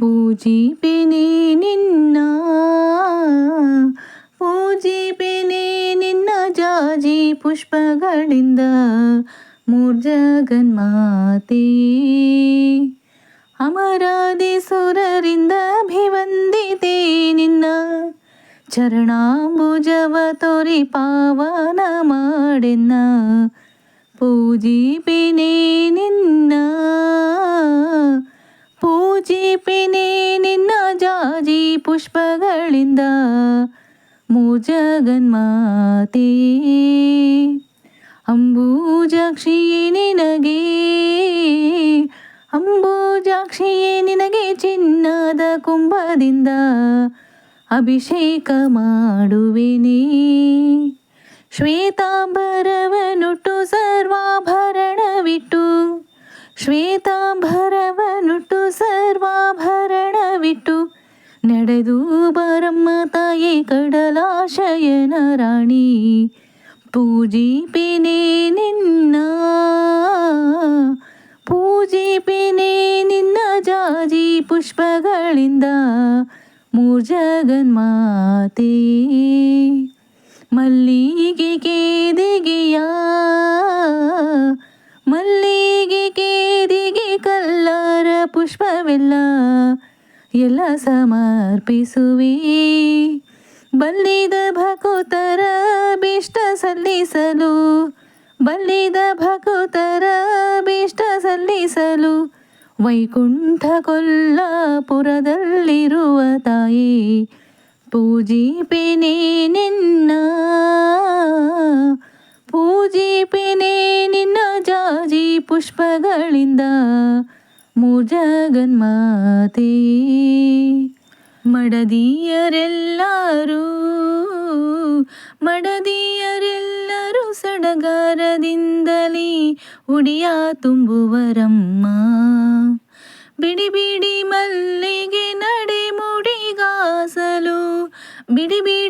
ಪೂಜಿಪೆನೆ ನಿನ್ನ ಪೂಜಿಪೆನೆ ನಿನ್ನ ಜಾಜಿ ಪುಷ್ಪಗಳಿಂದ ಮೂರ್ಜಗನ್ಮಾತೆ. ಅಮರಾದಿ ಸುರರಿಂದ ಅಭಿವಂದಿತೆ ನಿನ್ನ, ಚರಣಾಂಬುಜವ ತೋರಿ ಪಾವನ ಮಾಡೆನ್ನ. ಪೂಜಿಪೆನೆ ನಿನ್ನ ಪೂಜಿಪೆನೆ ನಿನ್ನ ಜಾಜಿ ಪುಷ್ಪಗಳಿಂದ ಮೂಜಗನ್ಮಾತೆ ಅಂಬೂಜಾಕ್ಷಿಯೇ ನಿನಗೆ ಅಂಬೂಜಾಕ್ಷಿಯೇ ನಿನಗೆ ಚಿನ್ನದ ಕುಂಭದಿಂದ ಅಭಿಷೇಕ ಮಾಡುವೆನೇ. ಶ್ವೇತಾಂಬರವನುಟ್ಟು ಸರ್ವಾಭರಣವಿಟ್ಟು ಶ್ವೇತಾಂಬರವನುಟ್ಟು ಸರ್ವಾಭರಣವಿಟ್ಟು ನಡೆದು ಬಾರಮ್ಮ ತಾಯಿ ಕಡಲಾಶಯನ ರಾಣಿ. ಪೂಜಿಪೆನೆ ನಿನ್ನ ಪೂಜಿಪೆನೆ ನಿನ್ನ ಜಾಜಿ ಪುಷ್ಪಗಳಿಂದ ಮೂರ್ಜಗನ್ಮಾತೆ. ಮಲ್ಲಿಗೆ ಕೇದಿಗೆಯ, ಮಲ್ಲಿಗೆ ಕೇದಿಗೆ ಕಲ್ಲರ ಪುಷ್ಪವೆಲ್ಲ ಎಲ್ಲ ಸಮರ್ಪಿಸುವೆ ಬಲ್ಲಿದ ಭಕುತರ ಬಿಷ್ಟ ಸಲ್ಲಿಸಲು, ಬಲ್ಲಿದ ಭಕುತರ ಬಿಷ್ಟ ಸಲ್ಲಿಸಲು ವೈಕುಂಠ ಕೊಲ್ಲಾಪುರದಲ್ಲಿರುವ ತಾಯಿ ಪೂಜಿಪೆನೆ ನಿನ್ನ ಪೂಜಿಪೆನೆ ನಿನ್ನ ಜಾಜಿ ಪುಷ್ಪಗಳಿಂದ ಮೂಜಗನ್ಮಾತೆ ಮಡದಿಯರೆಲ್ಲರೂ ಮಡದಿಯರೆಲ್ಲರೂ ಸಡಗಾರದಿಂದಲೇ ಉಡಿಯ ತುಂಬುವರಮ್ಮ. ಬಿಡಿ ಬಿಡಿ ಮಲ್ಲಿಗೆ ನಡೆ ಮುಡಿಗಾಸಲು ಬಿಡಿ ಬಿಡಿ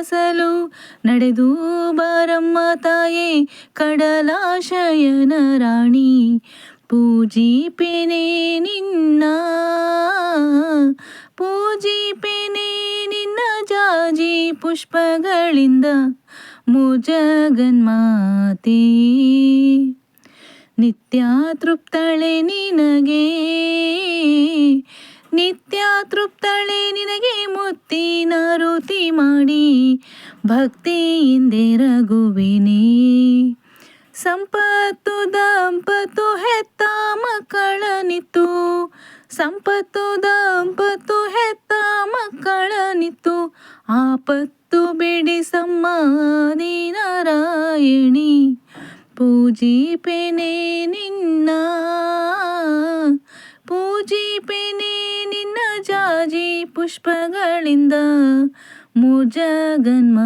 ಮುಡಿಗಾಸಲು ನಡೆದು ಬಾರಮ್ಮ ತಾಯೇ, ಕಡಲಾಶಯನ ರಾಣಿ. ಪೂಜಿಪೆನೆ ನಿನ್ನ ಪೂಜಿಪೆನೆ ನಿನ್ನ ಜಾಜಿ ಪುಷ್ಪಗಳಿಂದ ಮುಜಗನ್ಮಾತೆ. ನಿತ್ಯ ತೃಪ್ತಳೆ ನಿನಗೆ ನಿತ್ಯ ತೃಪ್ತಳೆ ನಿನಗೆ ಮುತ್ತಿನ ರುತಿ ಮಾಡಿ. ಭಕ್ತಿಯಿಂದೆರಗುವೆನೇ ಸಂಪತ್ತು ದಂಪತ್ತು ಹೆತ್ತ ಮಕ್ಕಳನಿತ್ತು ಸಂಪತ್ತು ದಂಪತ್ತು ಹೆತ್ತ ಮಕ್ಕಳನಿತ್ತು ಆಪತ್ತು ಬಿಡಿಸಮ್ಮ ನಾರಾಯಣಿ ಪೂಜಿಪೆನೆ ನಿನ್ನ. ಪೂಜಿಪೆ ಪುಷ್ಪಗಳಿಂದ ಮುಜಗನ್ಮಾತಿ